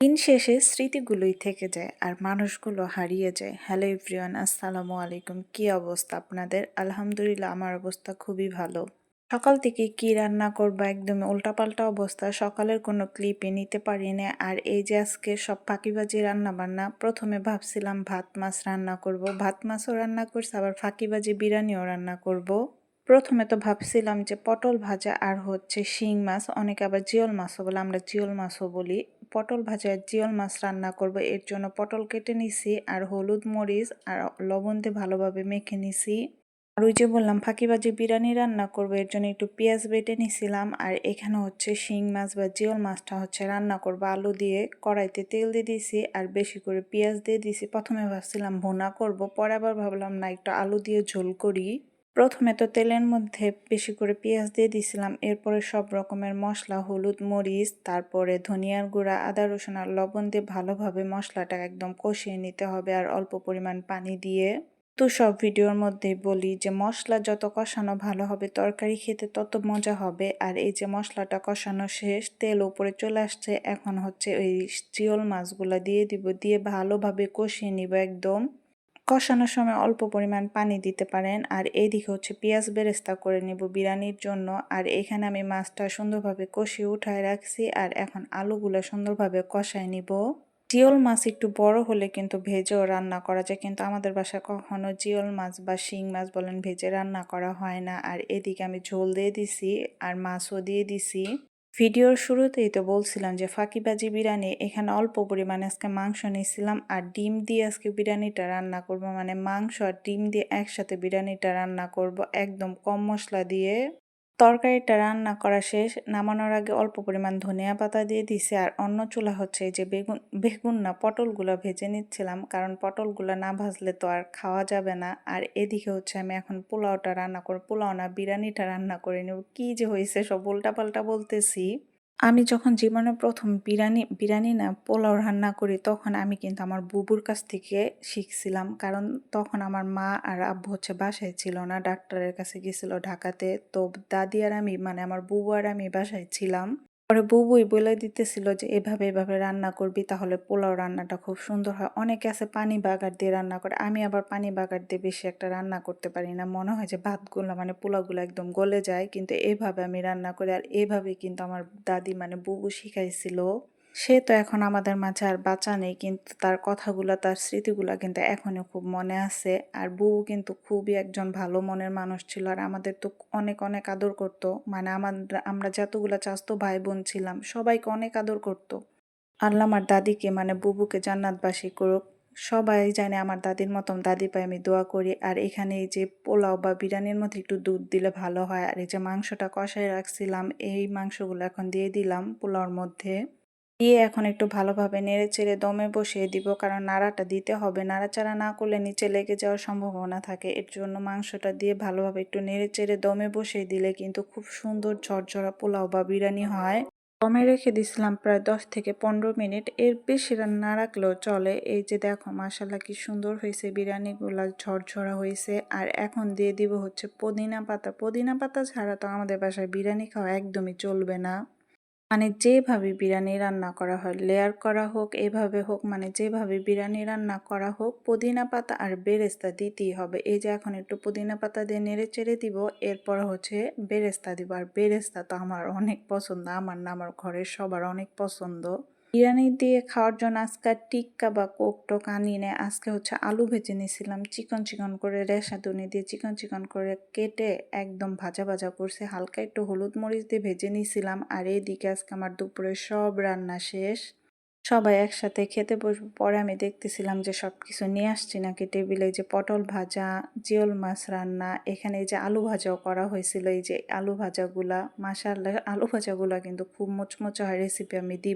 দিন শেষে স্মৃতিগুলোই থেকে যায় আর মানুষগুলো হারিয়ে যায়। হ্যালো এভরিওয়ান, আসসালামু আলাইকুম। কি অবস্থা আপনাদের? আলহামদুলিল্লাহ আমার অবস্থা খুবই ভালো। সকাল থেকে কি রান্না করব? একদম উল্টাপাল্টা অবস্থা। সকালের কোনো ক্লিপে নিতে পারি না আর এই যে আজকে সব ফাঁকিবাজি রান্না বান্না প্রথমে ভাবছিলাম ভাত, মাছ রান্না করব। ভাত, মাছও রান্না করছি, আবার ফাঁকিবাজি বিরিয়ানিও রান্না করব। প্রথমে তো ভাবছিলাম যে পটল ভাজা আর হচ্ছে শিং মাছ, অনেকে আবার জিওল মাছও বলে, আমরা জিওল মাছও বলি। পটল ভাজা জিওল মাছ রান্না করব। এর জন্য পটল কেটে নিছি আর হলুদ মরিচ আর লবণ দিয়ে ভালোভাবে মেখে নিছি। আর ওই যে বললাম, ফাঁকিবাজি বিরিয়ানি রান্না করব। এর জন্য একটু পেঁয়াজ বেটে নিছিলাম আর এখানে হচ্ছে শিং মাছ বা জিওল মাছটা হচ্ছে রান্না করব। আলু দিয়ে কড়াইতে তেল দিয়ে দিছি আর বেশি করে পেঁয়াজ দিয়ে দিছি। প্রথমে ভাবছিলাম ভোনা করব, পরে আবার ভাবলাম না, একটু আলু দিয়ে ঝোল করি। প্রথমে তো তেলের মধ্যে বেশি করে পেঁয়াজ দিয়ে দিছিলাম, এরপরে সব রকমের মশলা, হলুদ, মরিচ, তারপরে ধনিয়ার গুঁড়া, আদা, রসুন আর লবণ দিয়ে ভালোভাবে মশলাটা একদম কষিয়ে নিতে হবে আর অল্প পরিমাণ পানি দিয়ে। তো সব ভিডিওর মধ্যেই বলি যে, মশলা যত কষানো ভালো হবে, তরকারি খেতে তত মজা হবে। আর এই যে মশলাটা কষানো শেষ, তেল উপরে চলে আসছে, এখন হচ্ছে ওই চিওল মাছগুলো দিয়ে দিব, দিয়ে ভালোভাবে কষিয়ে নিব একদম। কষানোর সময় অল্প পরিমাণ পানি দিতে পারেন। আর এইদিকে হচ্ছে পেঁয়াজ বেরেস্তা করে নেব বিরিয়ানির জন্য। আর এখানে আমি মাছটা সুন্দরভাবে কষিয়ে উঠায় রাখছি। আর এখন আলুগুলো সুন্দরভাবে কষায় নিব। জিওল মাছ একটু বড় হলে কিন্তু ভেজেও রান্না করা যায়। কিন্তু আমাদের বাসায় কখনো জিওল মাছ বা শিং মাছ বলেন ভেজে রান্না করা হয় না। আর এদিকে আমি ঝোল দিয়ে দিছি আর মাছও দিয়ে দিছি। ভিডিওর শুরুতেই তো বলছিলাম যে ফাঁকিবাজি বিরিয়ানি, এখানে অল্প পরিমাণে আজকে মাংস নিয়েছিলাম আর ডিম দিয়ে আজকে বিরিয়ানিটা রান্না করব। মানে মাংস আর ডিম দিয়ে একসাথে বিরিয়ানিটা রান্না করব একদম কম মশলা দিয়ে। তরকারিটা রান্না করা শেষ, নামানোর আগে অল্প পরিমাণ ধনিয়া পাতা দিয়ে দিছে আর অন্য চুলা হচ্ছে যে বেগুন বেগুন না, পটলগুলো ভেজে নিচ্ছিলাম কারণ পটলগুলো না ভাজলে তো আর খাওয়া যাবে না। আর এদিকে হচ্ছে আমি এখন পোলাওটা রান্না করে, পোলাও না, বিরিয়ানিটা রান্না করে নেব। কী যে হয়েছে সব উল্টা পাল্টা বলতেছি। আমি যখন জীবনে প্রথম বিরিয়ানি বিরিয়ানি না, পোলাও রান্না করি, তখন আমি কিন্তু আমার বুবুর কাছ থেকে শিখছিলাম। কারণ তখন আমার মা আর আব্বু হচ্ছে বাসায় ছিল না, ডাক্তারের কাছে গেছিল ঢাকাতে। তো দাদি আর আমি মানে আমার বুবু আর আমি বাসায় ছিলাম। পরে বউই বলে দিতেছিল যে, এভাবে এভাবে রান্না করবি তাহলে পোলাও রান্নাটা খুব সুন্দর হয়। অনেকে আছে পানি বাগার দিয়ে রান্না করে। আমি আবার পানি বাগার দিয়ে বেশি একটা রান্না করতে পারি না। মনে হয় যে ভাতগুলো মানে পোলাওগুলো একদম গলে যায়, কিন্তু এভাবে আমি রান্না করি। আর এভাবে কিন্তু আমার দাদি মানে বুবু শিখাইছিল সে তো এখন আমাদের মাঝে আর বাঁচা নেই, কিন্তু তার কথাগুলো, তার স্মৃতিগুলো কিন্তু এখনও খুব মনে আছে। আর বউ কিন্তু খুবই একজন ভালো মনের মানুষ ছিল আর আমাদের তো অনেক অনেক আদর করত। মানে আমার আমরা যতগুলো চাস্তো ভাই বোন ছিলাম, সবাইকে অনেক আদর করত। আল্লাহ আমার দাদিকে মানে বুবুকে জান্নাতবাসী করুক। সবাই জানে আমার দাদির মতন দাদি পাই আমি দোয়া করি। আর এখানে এই যে পোলাও বা বিরিয়ানির মধ্যে একটু দুধ দিলে ভালো হয়। আর এই যে মাংসটা কষায় রাখছিলাম, এই মাংসগুলো এখন দিয়ে দিলাম পোলাওর মধ্যে। দিয়ে এখন একটু ভালোভাবে নেড়ে চেড়ে দমে বসিয়ে দিব, কারণ নাড়াটা দিতে হবে। নাড়াচাড়া না করলে নিচে লেগে যাওয়ার সম্ভাবনা থাকে। এর জন্য মাংসটা দিয়ে ভালোভাবে একটু নেড়ে চেড়ে দমে বসিয়ে দিলে কিন্তু খুব সুন্দর ঝরঝরা পোলাও বা বিরিয়ানি হয়। দমে রেখে দিছিলাম প্রায় দশ থেকে পনেরো মিনিট। এর বেশি না রাখলেও চলে। এই যে দেখো মাসাল্লা কি সুন্দর হয়েছে বিরিয়ানিগুলো, ঝরঝরা হয়েছে। আর এখন দিয়ে দিব হচ্ছে পুদিনা পাতা। পুদিনা পাতা ছাড়া তো আমাদের বাসায় বিরিয়ানি খাওয়া একদমই চলবে না। মানে যেভাবে বিরিয়ানি রান্না করা হয় লেয়ার করা হোক, এভাবে হোক মানে যেভাবে বিরিয়ানি রান্না করা হোক, পুদিনা পাতা আর বেরেস্তা দিতেই হবে। এই যে এখন একটু পুদিনা পাতা দিয়ে নেড়ে চেড়ে দিব, এরপর হচ্ছে বেরেস্তা দিব। আর বেরেস্তা তো আমার অনেক পছন্দ, আমার না, আমার ঘরের সবার অনেক পছন্দ। বিরিয়ানি দিয়ে খাওয়ার জন্য আজকে টিক্কা বা কোক টোক আনিয়ে নেয় আজকে হচ্ছে আলু ভেজে নিয়েছিলাম। চিকন চিকন করে রেশা রেশাদুনি দিয়ে চিকন চিকন করে কেটে একদম ভাজা ভাজা করছে। হালকা একটু হলুদ মরিচ দিয়ে ভেজে নিয়েছিলাম। আর এইদিকে আজকে আমার দুপুরে সব রান্না শেষ। সবাই একসাথে খেতে বসবো পরে আমি দেখতেছিলাম যে সব কিছু নিয়ে আসছি নাকি টেবিলে। যে পটল ভাজা, জিওল মাছ রান্না, এখানে এই যে আলু ভাজাও করা হয়েছিল। এই যে আলু ভাজাগুলা মাসাল্লাহ আলু ভাজাগুলা কিন্তু খুব মোচমোচা হয় রেসিপি আমি দিব।